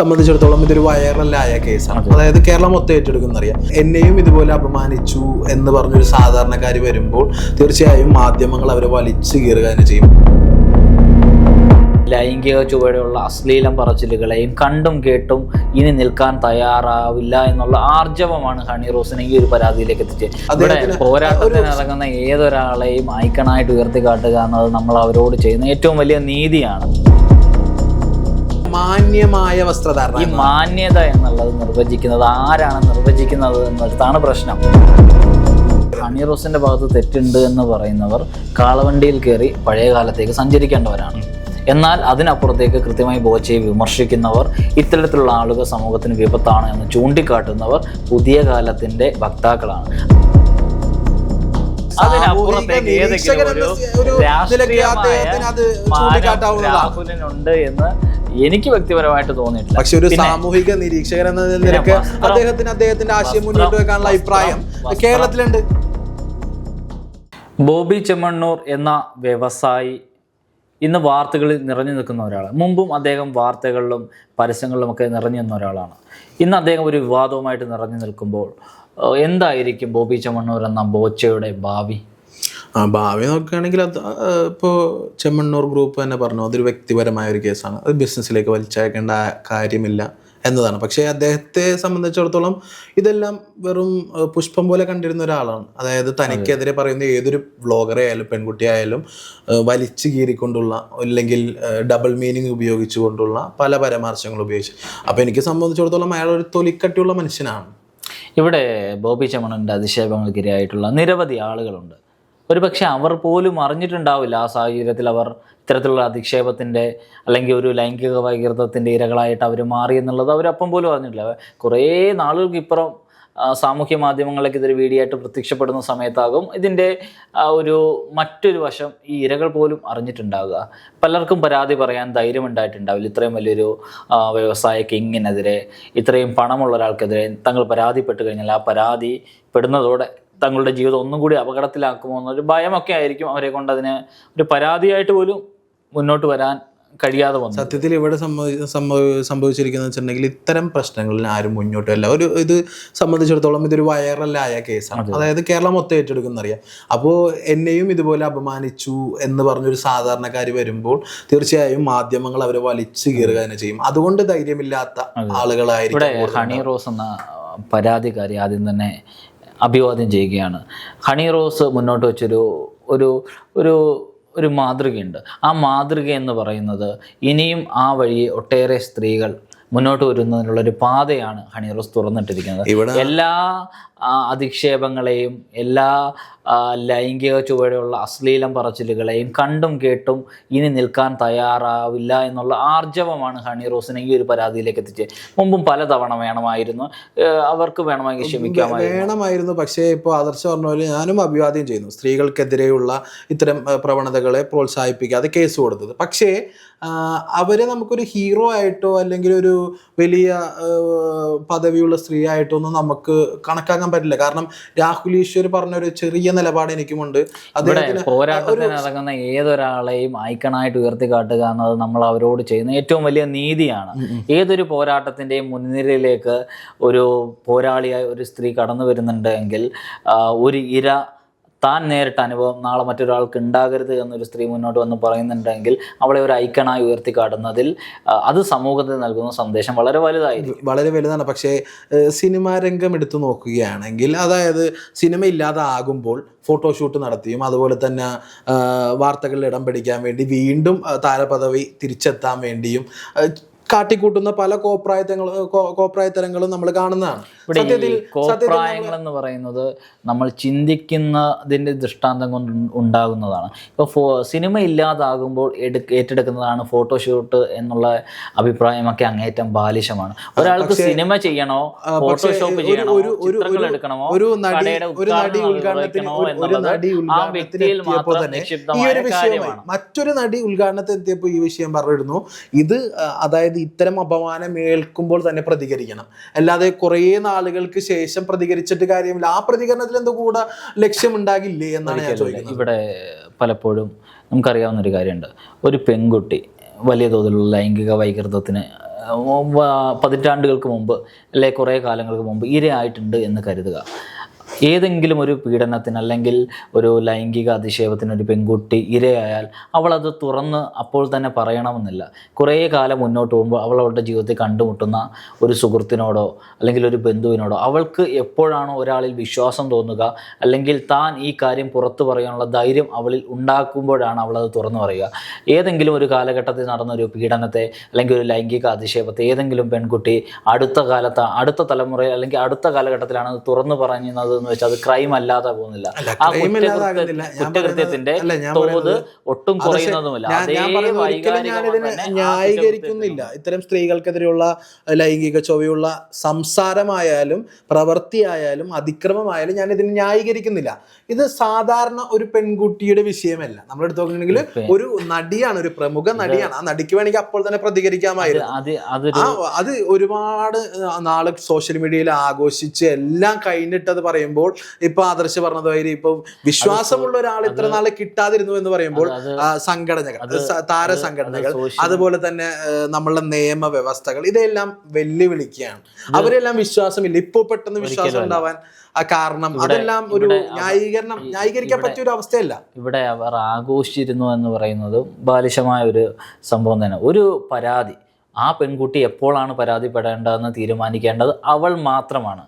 സംബന്ധിച്ചിടത്തോളം ഇതൊരു വൈറലായ കേസാണ്. അതായത് കേരളം മൊത്തം ഏറ്റെടുക്കുന്നറിയാം. എന്നെയും ഇതുപോലെ അപമാനിച്ചു എന്ന് പറഞ്ഞൊരു സാധാരണക്കാർ വരുമ്പോൾ തീർച്ചയായും മാധ്യമങ്ങൾ അവരെ വലിച്ചു കീറുക തന്നെ ചെയ്യും. ലൈംഗിക ചുവടെയുള്ള അശ്ലീലം പറച്ചിലുകളെയും കണ്ടും കേട്ടും ഇനി നിൽക്കാൻ തയ്യാറാവില്ല എന്നുള്ള ആർജവമാണ് ഹണി റോസിനെ ഈ ഒരു പരാതിയിലേക്ക് എത്തിച്ചത്. ഇവിടെ പോരാട്ടത്തിന് ഇറങ്ങുന്ന ഏതൊരാളെയും ഐക്കണായിട്ട് ഉയർത്തി കാട്ടുക എന്നത് നമ്മൾ അവരോട് ചെയ്യുന്ന ഏറ്റവും വലിയ നീതിയാണ്. മാന്യമായ വസ്ത്രധാരണം ഈ മാന്യത എന്നുള്ളത് നിർവചിക്കുന്നത് ആരാണ് നിർവചിക്കുന്നത് എന്നുള്ളതാണ് പ്രശ്നം. ഹണി റോസിന്റെ ഭാഗത്ത് തെറ്റുണ്ട് എന്ന് പറയുന്നവർ കാളവണ്ടിയിൽ കയറി പഴയ കാലത്തേക്ക് സഞ്ചരിക്കേണ്ടവരാണ്. എന്നാൽ അതിനപ്പുറത്തേക്ക് കൃത്യമായി ബോച്ചയെ വിമർശിക്കുന്നവർ ഇത്തരത്തിലുള്ള ആളുകൾ സമൂഹത്തിന് വിപത്താണ് എന്ന് ചൂണ്ടിക്കാട്ടുന്നവർ പുതിയ കാലത്തിന്റെ വക്താക്കളാണ്. അതിനപ്പുറത്തേക്ക് ഏതെങ്കിലും ഒരു രാഷ്ട്രീയമായ രാഹുലിനുണ്ട് എന്ന് എനിക്ക് വ്യക്തിപരമായിട്ട് തോന്നിയിട്ടില്ല. പക്ഷെ ഒരു സാമൂഹിക നിരീക്ഷകൻ എന്ന നിലയ്ക്ക് അദ്ദേഹത്തിന് അദ്ദേഹത്തിന്റെ ആശയം മുന്നോട്ട് വെക്കാനുള്ള അഭിപ്രായം കേരളത്തിലുണ്ട്. ബോബി ചെമ്മണ്ണൂർ എന്ന വ്യവസായി ഇന്ന് വാർത്തകളിൽ നിറഞ്ഞു നിൽക്കുന്ന ഒരാളാണ്. മുമ്പും അദ്ദേഹം വാർത്തകളിലും പരസ്യങ്ങളിലും ഒക്കെ നിറഞ്ഞു നിന്ന ഒരാളാണ്. ഇന്ന് അദ്ദേഹം ഒരു വിവാദവുമായിട്ട് നിറഞ്ഞു നിൽക്കുമ്പോൾ എന്തായിരിക്കും ബോബി ചെമ്മണ്ണൂർ എന്ന ബോച്ചയുടെ ഭാവി? ഭാവി നോക്കുകയാണെങ്കിൽ അത് ഇപ്പോൾ ചെമ്മണ്ണൂർ ഗ്രൂപ്പ് തന്നെ പറഞ്ഞു അതൊരു വ്യക്തിപരമായ ഒരു കേസാണ് അത് ബിസിനസ്സിലേക്ക് വലിച്ചയക്കേണ്ട കാര്യമില്ല എന്നതാണ്. പക്ഷേ അദ്ദേഹത്തെ സംബന്ധിച്ചിടത്തോളം ഇതെല്ലാം വെറും പുഷ്പം പോലെ കണ്ടിരുന്ന ഒരാളാണ്. അതായത് തനിക്കെതിരെ പറയുന്ന ഏതൊരു വ്ളോഗറെ ആയാലും പെൺകുട്ടിയായാലും വലിച്ചു കീറിക്കൊണ്ടുള്ള അല്ലെങ്കിൽ ഡബിൾ മീനിങ് ഉപയോഗിച്ചുകൊണ്ടുള്ള പല പരാമർശങ്ങൾ ഉപയോഗിച്ചു. അപ്പോൾ എനിക്ക് സംബന്ധിച്ചിടത്തോളം അയാൾ ഒരു തൊലിക്കട്ടിയുള്ള മനുഷ്യനാണ്. ഇവിടെ ബോബി ചമണന്റെ അധിക്ഷേപങ്ങൾക്കിരയായിട്ടുള്ള നിരവധി ആളുകളുണ്ട്. ഒരു പക്ഷെ അവർ പോലും അറിഞ്ഞിട്ടുണ്ടാവില്ല ആ സാഹചര്യത്തിൽ അവർ ഇത്തരത്തിലുള്ള അധിക്ഷേപത്തിന്റെ അല്ലെങ്കിൽ ഒരു ലൈംഗിക വൈകൃതത്തിന്റെ ഇരകളായിട്ട് അവർ മാറി എന്നുള്ളത് അവരപ്പം പോലും അറിഞ്ഞിട്ടില്ല. കുറേ നാളുകൾക്ക് ഇപ്പുറം സാമൂഹ്യ മാധ്യമങ്ങളിലേക്ക് ഇതൊരു വീഡിയോ ആയിട്ട് പ്രത്യക്ഷപ്പെടുന്ന സമയത്താകും ഇതിന്റെ ഒരു മറ്റൊരു വശം ഈ ഇരകൾ പോലും അറിഞ്ഞിട്ടുണ്ടാവുക. പലർക്കും പരാതി പറയാൻ ധൈര്യം ഉണ്ടായിട്ടുണ്ടാവില്ല. ഇത്രയും വലിയൊരു വ്യവസായ കിങ്ങിനെതിരെ ഇത്രയും പണമുള്ള ഒരാൾക്കെതിരെ തങ്ങൾ പരാതിപ്പെട്ട് കഴിഞ്ഞാൽ ആ പരാതി പെടുന്നതോടെ തങ്ങളുടെ ജീവിതം ഒന്നും കൂടി അപകടത്തിലാക്കുമോ എന്നൊരു ഭയമൊക്കെ ആയിരിക്കും അവരെ കൊണ്ട് അതിന് ഒരു പരാതിയായിട്ട് പോലും മുന്നോട്ട് വരാൻ കഴിയാതെ വന്നു സത്യത്തിൽ ഇവിടെ സംഭവിച്ചിരിക്കുന്ന വെച്ചിട്ടുണ്ടെങ്കിൽ ഇത്തരം പ്രശ്നങ്ങളിൽ ആരും മുന്നോട്ട് വരില്ല. ഒരു ഇത് സംബന്ധിച്ചിടത്തോളം ഇതൊരു വൈറലായ കേസാണ്. അതായത് കേരളം മൊത്തം ഏറ്റെടുക്കുന്നറിയാം. അപ്പോൾ എന്നെയും ഇതുപോലെ അപമാനിച്ചു എന്ന് പറഞ്ഞൊരു സാധാരണക്കാർ വരുമ്പോൾ തീർച്ചയായും മാധ്യമങ്ങൾ അവരെ വലിച്ചു കീറുക തന്നെ ചെയ്യും. അതുകൊണ്ട് ധൈര്യമില്ലാത്ത ആളുകളായിരിക്കും ഹണി റോസ് എന്ന പരാതിക്കാരി ആദ്യം തന്നെ അഭിവാദ്യം ചെയ്യുകയാണ്. ഹണി റോസ് മുന്നോട്ട് വെച്ചൊരു ഒരു ഒരു ഒരു മാതൃകയുണ്ട്. ആ മാതൃക എന്ന് പറയുന്നത് ഇനിയും ആ വഴി ഒട്ടേറെ സ്ത്രീകൾ മുന്നോട്ട് വരുന്നതിനുള്ള ഒരു പാതയാണ് ഹണി റോസ് തുറന്നിട്ടിരിക്കുന്നത്. ഇവിടെ എല്ലാ അധിക്ഷേപങ്ങളെയും എല്ലാ ലൈംഗിക ചുവടെയുള്ള അശ്ലീലം പറച്ചിലുകളെയും കണ്ടും കേട്ടും ഇനി നിൽക്കാൻ തയ്യാറാവില്ല എന്നുള്ള ആർജവമാണ് ഹണി റോസിനെ ഈ ഒരു പരാതിയിലേക്ക് എത്തിച്ചത് മുമ്പും പലതവണ വേണമായിരുന്നു. അവർക്ക് വേണമെങ്കിൽ ക്ഷമിക്കാമായിരുന്നു. വേണമായിരുന്നു. പക്ഷേ ഇപ്പോൾ ആദർശ പറഞ്ഞ പോലെ ഞാനും അഭിവാദ്യം ചെയ്യുന്നു. സ്ത്രീകൾക്കെതിരെയുള്ള ഇത്തരം പ്രവണതകളെ പ്രോത്സാഹിപ്പിക്കാതെ കേസ് കൊടുത്തത്. പക്ഷേ അവരെ നമുക്കൊരു ഹീറോ ആയിട്ടോ അല്ലെങ്കിൽ ഒരു വലിയ പദവിയുള്ള സ്ത്രീ ആയിട്ടോ ഒന്നും നമുക്ക് കണക്കാക്കാൻ പറ്റില്ല. കാരണം രാഹുൽ ഈശ്വർ പറഞ്ഞൊരു ചെറിയ നിലപാട് എനിക്കുമുണ്ട്. അദ്ദേഹത്തിന് പോരാട്ടത്തിന് ഇറങ്ങുന്ന ഏതൊരാളെയും ഐക്കണായിട്ട് ഉയർത്തി കാട്ടുക എന്നത് നമ്മൾ അവരോട് ചെയ്യുന്ന ഏറ്റവും വലിയ നീതിയാണ്. ഏതൊരു പോരാട്ടത്തിന്റെയും മുൻനിരയിലേക്ക് ഒരു പോരാളിയായി ഒരു സ്ത്രീ കടന്നു വരുന്നുണ്ടെങ്കിൽ ഒരു ഇര താൻ നേരിട്ട അനുഭവം നാളെ മറ്റൊരാൾക്ക് ഉണ്ടാകരുത് എന്നൊരു സ്ത്രീ മുന്നോട്ട് വന്ന് പറയുന്നുണ്ടെങ്കിൽ അവളെ ഒരു ഐക്കണായി ഉയർത്തി കാട്ടുന്നതിൽ അത് സമൂഹത്തിന് നൽകുന്ന സന്ദേശം വളരെ വലുതായിരിക്കും. വളരെ വലുതാണ്. പക്ഷേ സിനിമാ രംഗം എടുത്തു നോക്കുകയാണെങ്കിൽ അതായത് സിനിമ ഇല്ലാതെ ആകുമ്പോൾ ഫോട്ടോഷൂട്ട് നടത്തിയും അതുപോലെ തന്നെ വാർത്തകളിൽ ഇടം പിടിക്കാൻ വേണ്ടി വീണ്ടും താരപദവി തിരിച്ചെത്താൻ വേണ്ടിയും കാട്ടിക്കൂട്ടുന്ന പല കോപ്രായത്തങ്ങൾ കോപ്രായത്തരങ്ങളും നമ്മൾ കാണുന്നതാണ്. സത്യത്തിൽ കോപ്രായങ്ങൾ എന്ന് പറയുന്നത് നമ്മൾ ചിന്തിക്കുന്നതിന്റെ ദൃഷ്ടാന്തം കൊണ്ട് ഉണ്ടാകുന്നതാണ്. ഇപ്പോൾ ഫോ സിനിമ ഇല്ലാതാകുമ്പോൾ ഏറ്റെടുക്കുന്നതാണ് ഫോട്ടോഷൂട്ട് എന്നുള്ള അഭിപ്രായമൊക്കെ അങ്ങേറ്റം ബാലിശമാണ്. ഒരാൾക്ക് സിനിമ ചെയ്യണോ? ഫോട്ടോഷോപ്പ് ചെയ്യണോ? ചിത്രങ്ങൾ ഒരു- ഒരു നടി കടയുടെ ഒരു നടി ഉദ്ഘാടനം ഒരു- ഒരു എന്നുള്ളത് നടി ആ വ്യക്തിയിൽ മാത്രം ഈ നിക്ഷിപ്തമായ ഒരു കാര്യമാണ്. മറ്റൊരു നടി ഉദ്ഘാടനത്തിൽ എത്തിയപ്പോൾ ഈ വിഷയം പറഞ്ഞിരുന്നു. ഇത് ആ, അതായത് ഇത്തരം അപമാനം ഏൽക്കുമ്പോൾ തന്നെ പ്രതികരിക്കണം. അല്ലാതെ കുറേ നാളുകൾക്ക് ശേഷം പ്രതികരിച്ചിട്ട് കാര്യമില്ല. ആ പ്രതികരണത്തിൽ എന്തോ കൂടെ ലക്ഷ്യമുണ്ടാകില്ലേ എന്നാണ് ഞാൻ ചോദിക്കുന്നത്. ഇവിടെ പലപ്പോഴും നമുക്കറിയാവുന്ന ഒരു കാര്യമുണ്ട്. ഒരു പെൺകുട്ടി വലിയ തോതിലുള്ള ലൈംഗിക വൈകൃതത്തിന് പതിറ്റാണ്ടുകൾക്ക് മുമ്പ് അല്ലെ കുറേ കാലങ്ങൾക്ക് മുമ്പ് ഇരയായിട്ടുണ്ട് എന്ന് കരുതുക. ഏതെങ്കിലും ഒരു പീഡനത്തിന് അല്ലെങ്കിൽ ഒരു ലൈംഗിക അധിക്ഷേപത്തിന് ഒരു പെൺകുട്ടി ഇരയായാൽ അവൾ അത് തുറന്ന് അപ്പോൾ തന്നെ പറയണമെന്നില്ല. കുറേ കാലം മുന്നോട്ട് പോകുമ്പോൾ അവൾ അവളുടെ ജീവിതത്തിൽ കണ്ടുമുട്ടുന്ന ഒരു സുഹൃത്തിനോടോ അല്ലെങ്കിൽ ഒരു ബന്ധുവിനോടോ അവൾക്ക് എപ്പോഴാണോ ഒരാളിൽ വിശ്വാസം തോന്നുക അല്ലെങ്കിൽ താൻ ഈ കാര്യം പുറത്തു പറയാനുള്ള ധൈര്യം അവളിൽ ഉണ്ടാക്കുമ്പോഴാണ് അവൾ അത് തുറന്നു പറയുക. ഏതെങ്കിലും ഒരു കാലഘട്ടത്തിൽ നടന്ന ഒരു പീഡനത്തെ അല്ലെങ്കിൽ ഒരു ലൈംഗിക അധിക്ഷേപത്തെ ഏതെങ്കിലും പെൺകുട്ടി അടുത്ത കാലത്ത് അടുത്ത തലമുറയിൽ അല്ലെങ്കിൽ അടുത്ത കാലഘട്ടത്തിലാണ് തുറന്നു പറയുന്നത് എന്ന് വെച്ചാൽ അത് ക്രൈം അല്ലാതെ പോകുന്നില്ല. ആ. കുറ്റകൃത്യത്തിന്റെ തോത് ഒട്ടും. കുറയുന്നതുമില്ല. ന്യായീകരിക്കുന്നില്ല. ഇത്തരം സ്ത്രീകൾക്കെതിരെയുള്ള ലൈംഗിക ചൊവ്വയുള്ള സംസാരമായാലും പ്രവൃത്തിയായാലും അതിക്രമമായാലും ഞാൻ ഇതിനെ ന്യായീകരിക്കുന്നില്ല. ഇത് സാധാരണ ഒരു പെൺകുട്ടിയുടെ വിഷയമല്ല. നമ്മൾ എടുത്തു നോക്കുകയാണെങ്കിൽ ഒരു നടിയാണ് ഒരു പ്രമുഖ നടിയാണ്. ആ നടിക്ക് വേണമെങ്കിൽ അപ്പോൾ തന്നെ പ്രതികരിക്കാമായിരുന്നു. അത് ഒരുപാട് നാൾ സോഷ്യൽ മീഡിയയിൽ ആഘോഷിച്ച് എല്ലാം കഴിഞ്ഞിട്ടത് പറയുമ്പോൾ ഇപ്പൊ ആദർശ് പറഞ്ഞതുമാതിരി ഇപ്പൊ വിശ്വാസമുള്ള ഒരാൾ ഇത്ര നാളെ കിട്ടാതിരുന്നു എന്ന് പറയുമ്പോൾ സംഘടനകൾ താരസംഘടനകൾ താര സംഘടനകൾ അതുപോലെ തന്നെ നമ്മളുടെ നിയമ വ്യവസ്ഥകൾ ഇതെല്ലാം വെല്ലുവിളിക്കുകയാണ്. അവരെല്ലാം വിശ്വാസമില്ല. ഇപ്പോൾ പെട്ടെന്ന് വിശ്വാസം ഉണ്ടാവാൻ കാരണം അതെല്ലാം ഒരു ന്യായീകരണം ന്യായീകരിക്കാൻ പറ്റിയ ഒരു അവസ്ഥയല്ല. ഇവിടെ അവർ ആഘോഷിച്ചിരുന്നു എന്ന് പറയുന്നതും ബാലിശമായ ഒരു സംഭവം തന്നെ. ഒരു പരാതി. ആ പെൺകുട്ടി എപ്പോഴാണ് പരാതിപ്പെടേണ്ടതെന്ന് തീരുമാനിക്കേണ്ടത് അവൾ മാത്രമാണ്.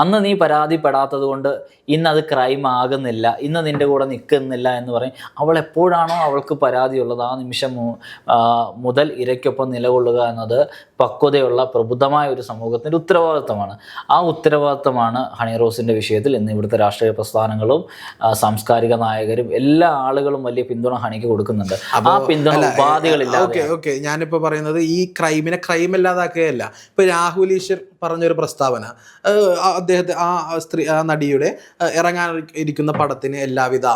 അന്ന് നീ പരാതിപ്പെടാത്തത് കൊണ്ട് ഇന്ന് അത് ക്രൈം ആകുന്നില്ല ഇന്ന് നിന്റെ കൂടെ നിൽക്കുന്നില്ല എന്ന് പറയും. അവൾ എപ്പോഴാണോ അവൾക്ക് പരാതിയുള്ളത് ആ നിമിഷം മുതൽ ഇരയ്ക്കൊപ്പം നിലകൊള്ളുക എന്നത് പക്വതയുള്ള പ്രബുദ്ധമായ ഒരു സമൂഹത്തിന്റെ ഉത്തരവാദിത്തമാണ് ആ ഉത്തരവാദിത്തമാണ് ഹണി റോസിന്റെ വിഷയത്തിൽ ഇന്ന് ഇവിടുത്തെ രാഷ്ട്രീയ പ്രസ്ഥാനങ്ങളും സാംസ്കാരിക നായകരും എല്ലാ ആളുകളും വലിയ പിന്തുണ ഹണിക്ക് കൊടുക്കുന്നുണ്ട്. ആ പിന്തുണ ഉപാധികളില്ല ഓക്കെ ഓക്കെ. ഞാനിപ്പോൾ പറയുന്നത് ഈ ക്രൈമിനെ ക്രൈം അല്ലാതാക്കുകയല്ല ഇപ്പൊ രാഹുൽ ഈശ്വർ പറഞ്ഞൊരു പ്രസ്താവന. അദ്ദേഹത്തെ ആ സ്ത്രീ ആ നടിയുടെ ഇറങ്ങാൻ ഇരിക്കുന്ന പടത്തിന് എല്ലാവിധ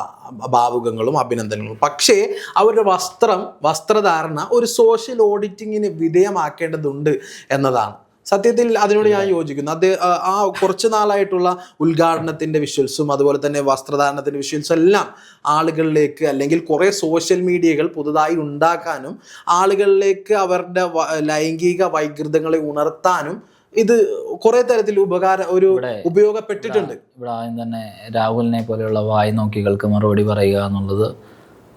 ഭാവുകങ്ങളും അഭിനന്ദനങ്ങളും. പക്ഷേ അവരുടെ വസ്ത്രം വസ്ത്രധാരണ ഒരു സോഷ്യൽ ഓഡിറ്റിങ്ങിന് വിധേയമാക്കേണ്ടതുണ്ട് എന്നതാണ്. സത്യത്തിൽ അതിനോട് ഞാൻ യോജിക്കുന്നു. അത് ആ, ആ കുറച്ച് നാളായിട്ടുള്ള ഉദ്ഘാടനത്തിന്റെ വിഷ്വൽസും അതുപോലെ തന്നെ വസ്ത്രധാരണത്തിന്റെ വിഷ്വൽസും എല്ലാം ആളുകളിലേക്ക് അല്ലെങ്കിൽ കുറേ സോഷ്യൽ മീഡിയകൾ പുതുതായി ഉണ്ടാക്കാനും ആളുകളിലേക്ക് അവരുടെ ലൈംഗിക വൈകൃതങ്ങളെ ഉണർത്താനും ഇത് കുറെ തരത്തിൽ ഉപകാര ഒരു ഉപയോഗപ്പെട്ടിട്ടുണ്ട്. ഇവിടെ ആദ്യം തന്നെ രാഹുലിനെ പോലെയുള്ള വായി നോക്കികൾക്ക് മറുപടി പറയുക എന്നുള്ളത്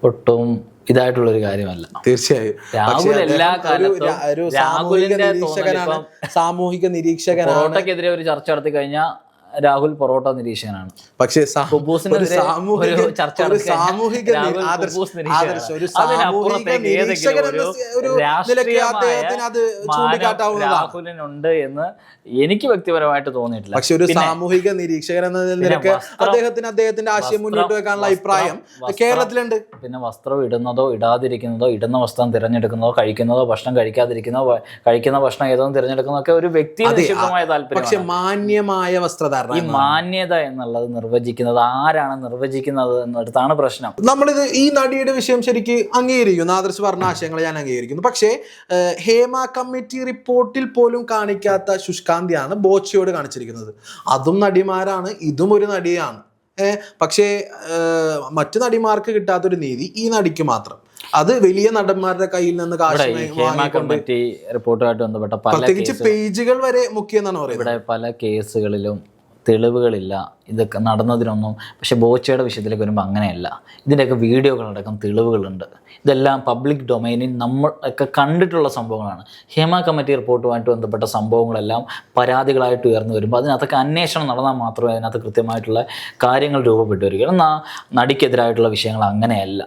ഒട്ടും ഇതായിട്ടുള്ള ഒരു കാര്യമല്ല. തീർച്ചയായും. രാഹുൽ എല്ലാ ഒരു കാലത്തും ഒരു സാമൂഹിക നിരീക്ഷകനാണ് ഒരു ചർച്ച നടത്തി കഴിഞ്ഞാൽ രാഹുൽ പൊറോട്ട നിരീക്ഷകനാണ്. പക്ഷേ രാഹുലിനുണ്ട് എന്ന് എനിക്ക് വ്യക്തിപരമായിട്ട് തോന്നിയിട്ടില്ല. പക്ഷെ ഒരു സാമൂഹിക നിരീക്ഷകൻ എന്ന നിലയ്ക്ക് അദ്ദേഹത്തിന് അദ്ദേഹത്തിന്റെ ആശയം മുന്നോട്ട് വെക്കാനുള്ള അഭിപ്രായം കേരളത്തിലുണ്ട്. പിന്നെ വസ്ത്രം ഇടുന്നതോ ഇടാതിരിക്കുന്നതോ ഇടുന്ന വസ്ത്രം തിരഞ്ഞെടുക്കുന്നതോ കഴിക്കുന്നതോ ഭക്ഷണം കഴിക്കാതിരിക്കുന്നതോ കഴിക്കുന്ന ഭക്ഷണം ഏതോ തിരഞ്ഞെടുക്കുന്നതോ ഒക്കെ ഒരു വ്യക്തി താല്പര്യം പക്ഷെ മാന്യമായ വസ്ത്രധാരണ. ഈ മാന്യത എന്നുള്ളത് നിർവചിക്കുന്നത് ആരാണ് നിർവചിക്കുന്നത് എന്നിടത്താണ് പ്രശ്നം. നമ്മളിത് ഈ നടിയുടെ വിഷയം ശരിക്ക് അംഗീകരിക്കുന്നു. ആദർശ് പറഞ്ഞ ആശയങ്ങളെ ഞാൻ അംഗീകരിക്കുന്നു. പക്ഷേ ഹേമ കമ്മിറ്റി റിപ്പോർട്ടിൽ പോലും കാണിക്കാത്ത ശുഷ്കാന്തിയാണ് ബോച്ചയോട് കാണിച്ചിരിക്കുന്നത്. അതും നടിമാരാണ് ഇതും ഒരു നടിയാണ്. പക്ഷേ മറ്റു നടിമാർക്ക് കിട്ടാത്തൊരു നീതി ഈ നടിക്ക് മാത്രം. അത് വലിയ നടന്മാരുടെ കയ്യിൽ നിന്ന് കാശ് ഹേമ കമ്മിറ്റി റിപ്പോർട്ടുമായിട്ട് ബന്ധപ്പെട്ട പ്രത്യേകിച്ച് പേജുകൾ വരെ മുഖ്യെന്നാണ് പറയുന്നത്. ഇവിടെ പല കേസുകളിലും തെളിവുകളില്ല. ഇതൊക്കെ നടന്നതിനൊന്നും പക്ഷെ ബോച്ചയുടെ വിഷയത്തിലേക്ക് വരുമ്പോൾ അങ്ങനെയല്ല. ഇതിന്റെയൊക്കെ വീഡിയോകളടക്കം തെളിവുകളുണ്ട്. ഇതെല്ലാം പബ്ലിക് ഡൊമൈനിൽ നമ്മൾ ഒക്കെ കണ്ടിട്ടുള്ള സംഭവങ്ങളാണ്. ഹേമ കമ്മിറ്റി റിപ്പോർട്ടുമായിട്ട് ബന്ധപ്പെട്ട സംഭവങ്ങളെല്ലാം പരാതികളായിട്ട് ഉയർന്നു വരുമ്പോൾ അതിനകത്തൊക്കെ അന്വേഷണം നടന്നാൽ മാത്രമേ അതിനകത്ത് കൃത്യമായിട്ടുള്ള കാര്യങ്ങൾ രൂപപ്പെട്ടു വരികയുള്ളൂ നടിക്കെതിരായിട്ടുള്ള വിഷയങ്ങൾ അങ്ങനെയല്ല.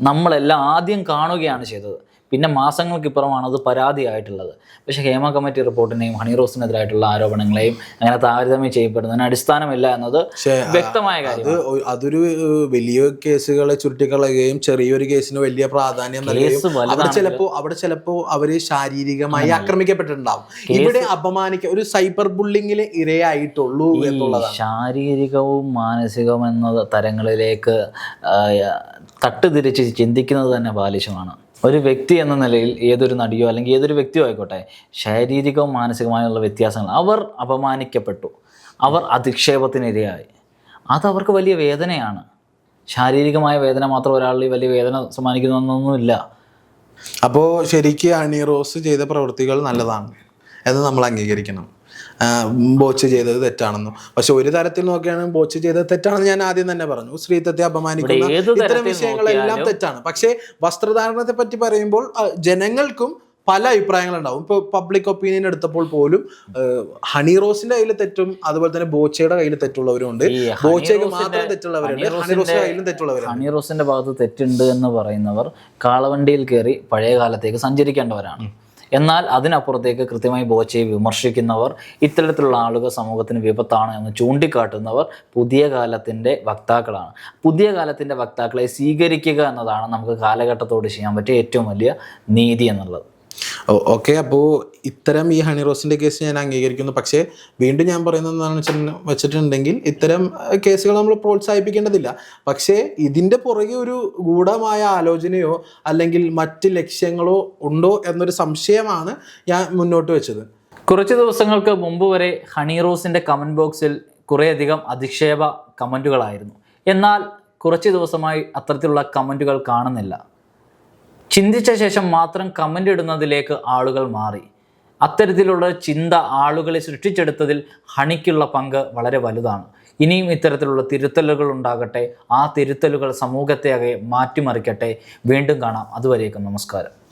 നമ്മളെല്ലാം ആദ്യം കാണുകയാണ് ചെയ്തത്. പിന്നെ മാസങ്ങൾക്കിപ്പുറമാണ് അത് പരാതിയായിട്ടുള്ളത്. പക്ഷേ ഹേമ കമ്മിറ്റി റിപ്പോർട്ടിനെയും ഹണി റോസിനെതിരായിട്ടുള്ള ആരോപണങ്ങളെയും അങ്ങനെ താരതമ്യം ചെയ്യപ്പെടുന്നതിന് അടിസ്ഥാനമില്ല എന്നത് വ്യക്തമായ കാര്യം അത് അതൊരു വലിയ കേസുകളെ ചുരുട്ടിക്കളയുകയും ചെറിയൊരു കേസിന് വലിയ പ്രാധാന്യം നൽകുകയും അവിടെ ചിലപ്പോ അവിടെ ചിലപ്പോ അവർ ശാരീരികമായി ആക്രമിക്കപ്പെട്ടിട്ടുണ്ടാവും. ഇവിടെ അപമാനിക്ക ഒരു സൈബർ ബുള്ളിങ്ങിലെ ഇരയായിട്ടുള്ളൂ എന്നുള്ളതാണ്. ശാരീരികവും മാനസികവും എന്ന തരങ്ങളിലേക്ക് തട്ടുതിരിച്ച് ചിന്തിക്കുന്നത് തന്നെ ബാലിശമാണ്. ഒരു വ്യക്തി എന്ന നിലയിൽ ഏതൊരു നടിയോ അല്ലെങ്കിൽ ഏതൊരു വ്യക്തിയോ ആയിക്കോട്ടെ ശാരീരികവും മാനസികമായുള്ള വ്യത്യാസങ്ങൾ അവർ അപമാനിക്കപ്പെട്ടു. അവർ അധിക്ഷേപത്തിനിരയായി. അതവർക്ക് വലിയ വേദനയാണ്. ശാരീരികമായ വേദന മാത്രം ഒരാളിൽ വലിയ വേദന സമ്മാനിക്കുന്നൊന്നുമില്ല അപ്പോൾ ശരിക്കും അണി റോസ് ചെയ്ത പ്രവൃത്തികൾ നല്ലതാണ് എന്ന് നമ്മൾ അംഗീകരിക്കണം. ബോച്ച് ചെയ്തത് തെറ്റാണെന്നും. പക്ഷെ ഒരു തരത്തിൽ നോക്കുകയാണെങ്കിൽ ബോച്ച് ചെയ്തത് തെറ്റാണെന്ന് ഞാൻ ആദ്യം തന്നെ പറഞ്ഞു. സ്ത്രീത്വത്തെ അപമാനിക്കുന്ന ഇത്തരം വിഷയങ്ങളെല്ലാം തെറ്റാണ്. പക്ഷേ വസ്ത്രധാരണത്തെ പറ്റി പറയുമ്പോൾ ജനങ്ങൾക്കും പല അഭിപ്രായങ്ങളുണ്ടാവും. ഇപ്പോൾ പബ്ലിക് ഒപ്പീനിയൻ എടുത്തപ്പോൾ പോലും ഹണി റോസിന്റെ കയ്യിൽ തെറ്റും അതുപോലെ തന്നെ ബോച്ചയുടെ കയ്യിൽ തെറ്റുള്ളവരും ഉണ്ട്. ബോച്ചയ്ക്ക് മാത്രം തെറ്റുള്ളവരുണ്ട്. ഹണി റോസിന്റെ- കയ്യിലും തെറ്റുള്ളവരുണ്ട്. ഹണി റോസിന്റെ ഭാഗത്ത് തെറ്റുണ്ട് എന്ന് പറയുന്നവർ കാളവണ്ടിയിൽ കയറി പഴയ കാലത്തേക്ക് സഞ്ചരിക്കേണ്ടവരാണ് എന്നാൽ അതിനപ്പുറത്തേക്ക് കൃത്യമായി ബോച്ചയെ വിമർശിക്കുന്നവർ ഇത്തരത്തിലുള്ള ആളുകൾ സമൂഹത്തിന് വിപത്താണ് എന്ന് ചൂണ്ടിക്കാട്ടുന്നവർ പുതിയ കാലത്തിന്റെ വക്താക്കളാണ്. പുതിയ കാലത്തിന്റെ വക്താക്കളെ സ്വീകരിക്കുക എന്നതാണ് നമുക്ക് കാലഘട്ടത്തോട് ചെയ്യാൻ പറ്റിയ ഏറ്റവും വലിയ നീതി എന്നുള്ളത്. ഓക്കെ അപ്പോൾ ഇത്തരം ഈ ഹണി റോസിന്റെ കേസ് ഞാൻ അംഗീകരിക്കുന്നു. പക്ഷേ വീണ്ടും ഞാൻ പറയുന്നത് എന്താണെന്ന് വെച്ചിട്ടുണ്ടെങ്കിൽ ഇത്തരം കേസുകൾ നമ്മൾ പ്രോത്സാഹിപ്പിക്കേണ്ടതില്ല. പക്ഷേ ഇതിന്റെ പുറകെ ഒരു ഗൂഢമായ ആലോചനയോ അല്ലെങ്കിൽ മറ്റ് ലക്ഷ്യങ്ങളോ ഉണ്ടോ എന്നൊരു സംശയമാണ് ഞാൻ മുന്നോട്ട് വെച്ചത്. കുറച്ച് ദിവസങ്ങൾക്ക് മുമ്പ് വരെ ഹണി റോസിന്റെ കമന്റ് ബോക്സിൽ കുറേയധികം അധിക്ഷേപ കമന്റുകളായിരുന്നു എന്നാൽ കുറച്ച് ദിവസമായി അത്തരത്തിലുള്ള കമന്റുകൾ കാണുന്നില്ല. ചിന്തിച്ച ശേഷം മാത്രം കമന്റ് ഇടുന്നതിലേക്ക് ആളുകൾ മാറി. അത്തരത്തിലുള്ള ചിന്ത ആളുകളെ സൃഷ്ടിച്ചെടുത്തതിൽ ഹണിക്കുള്ള പങ്ക് വളരെ വലുതാണ്. ഇനിയും ഇത്തരത്തിലുള്ള തിരുത്തലുകൾ ഉണ്ടാകട്ടെ ആ തിരുത്തലുകൾ സമൂഹത്തെ അകെ മാറ്റിമറിക്കട്ടെ. വീണ്ടും കാണാം. അതുവരേക്കും നമസ്കാരം.